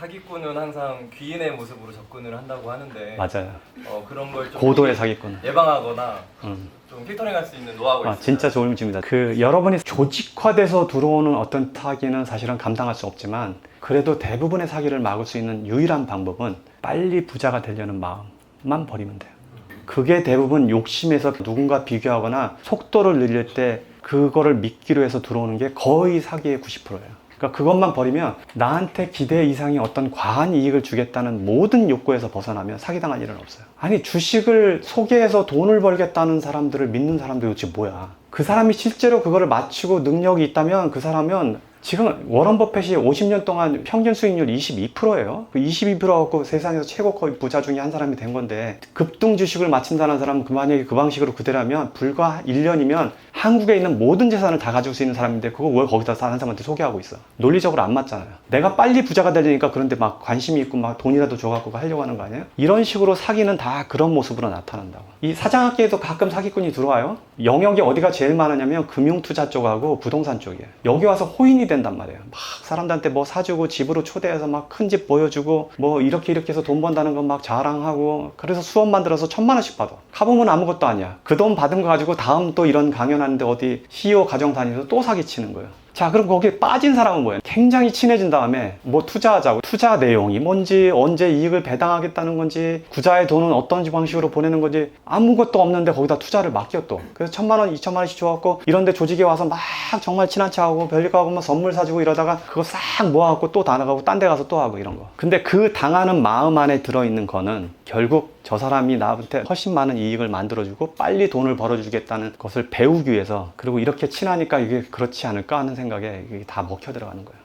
사기꾼은 항상 귀인의 모습으로 접근을 한다고 하는데 맞아요. 어, 그런 걸좀 고도의 사기꾼. 예방하거나 음. 좀 필터링할 수 있는 노하우가 아, 있어요. 진짜 좋은 질문이다. 그 여러분이 조직화돼서 들어오는 어떤 사기는 사실은 감당할 수 없지만 그래도 대부분의 사기를 막을 수 있는 유일한 방법은 빨리 부자가 되려는 마음만 버리면 돼요. 그게 대부분 욕심에서 누군가 비교하거나 속도를 늘릴 때 그거를 미끼로 해서 들어오는 게 거의 사기의 90%예요. 그러니까 그것만 버리면 나한테 기대 이상의 어떤 과한 이익을 주겠다는 모든 욕구에서 벗어나면 사기당할 일은 없어요. 아니 주식을 소개해서 돈을 벌겠다는 사람들을 믿는 사람들이 도대체 뭐야? 그 사람이 실제로 그거를 맞추고 능력이 있다면 그 사람은 지금 워런 버핏이 50년 동안 평균 수익률 22%예요. 그 22% 갖고 세상에서 최고 거의 부자 중에 한 사람이 된 건데 급등 주식을 맞춘다는 사람은 그 만약에 그 방식으로 그대로면 불과 1년이면 한국에 있는 모든 재산을 다 가지고 수 있는 사람인데 그거 왜 거기다 사는 사람한테 소개하고 있어? 논리적으로 안 맞잖아요. 내가 빨리 부자가 되려니까 그런데 막 관심이 있고 막 돈이라도 줘갖고 하려고 하는 거 아니에요? 이런 식으로 사기는 다 그런 모습으로 나타난다고. 이 사장학계에도 가끔 사기꾼이 들어와요. 영역이 어디가 제일 많으냐면 금융투자 쪽하고 부동산 쪽이에요. 여기 와서 호인이 된단 말이에요. 막 사람들한테 뭐 사주고 집으로 초대해서 막 큰 집 보여주고 뭐 이렇게 이렇게 해서 돈 번다는 거막 자랑하고 그래서 수업 만들어서 천만 원씩 받아. 가보면 아무것도 아니야. 그 돈 받은 거 가지고 다음 또 이런 강연하는데 어디 CEO 가정 다니면서 또 사기치는 거예요. 자, 그럼 거기에 빠진 사람은 뭐예요? 굉장히 친해진 다음에 뭐 투자하자고. 투자 내용이 뭔지, 언제 이익을 배당하겠다는 건지, 구자의 돈은 어떤 방식으로 보내는 건지 아무것도 없는데 거기다 투자를 맡겨 또. 그래서 천만 원, 이천만 원씩 줘갖고 이런데 조직에 와서 막 정말 친한 척하고 별일 하고 막 선물 사주고 이러다가 그거 싹 모아갖고 또 다 나가고 딴 데 가서 또 하고 이런 거. 근데 그 당하는 마음 안에 들어있는 거는 결국 저 사람이 나한테 훨씬 많은 이익을 만들어주고 빨리 돈을 벌어주겠다는 것을 배우기 위해서 그리고 이렇게 친하니까 이게 그렇지 않을까 하는 생각에 이게 다 먹혀 들어가는 거예요.